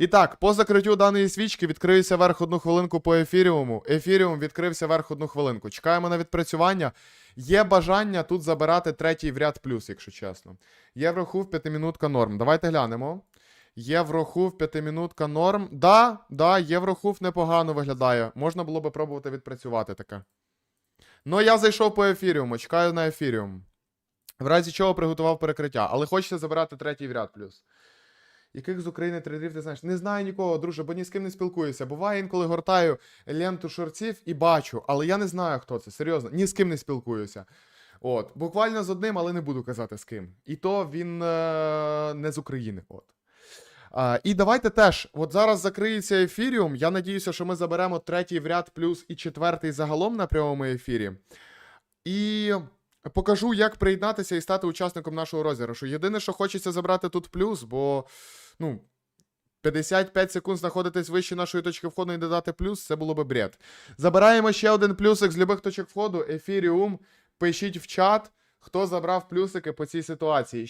І так, по закриттю даної свічки відкриюся верх одну хвилинку по ефіріуму. Ефіріум відкрився верх одну хвилинку. Чекаємо на відпрацювання. Є бажання тут забирати третій в ряд плюс, якщо чесно. Єврохув п'ятимінутка норм. Давайте глянемо. Єврохув п'ятимінутка норм. Да, да, Єврохув непогано виглядає. Можна було би пробувати відпрацювати таке. Ну, я зайшов по ефіріуму, чекаю на ефіріум. В разі чого приготував перекриття, але хочеться забирати третій в ряд плюс. Яких з України трейдерів ти знаєш? Не знаю нікого, друже, бо ні з ким не спілкуюся. Буває інколи гортаю ленту шорців і бачу, але я не знаю, хто це. Серйозно, ні з ким не спілкуюся. От, буквально з одним, але не буду казати з ким. І то він е- не з України. От. А, і давайте теж, от зараз закриється ефіріум. Я надіюся, що ми заберемо третій в ряд плюс і четвертий загалом на прямому ефірі. І покажу, як приєднатися і стати учасником нашого розіграшу. Єдине, що хочеться забрати тут плюс, бо ну, 55 секунд знаходитись вище нашої точки входу і додати плюс, це було би бред. Забираємо ще один плюсик з любих точок входу. Ефіріум. Пишіть в чат, хто забрав плюсики по цій ситуації.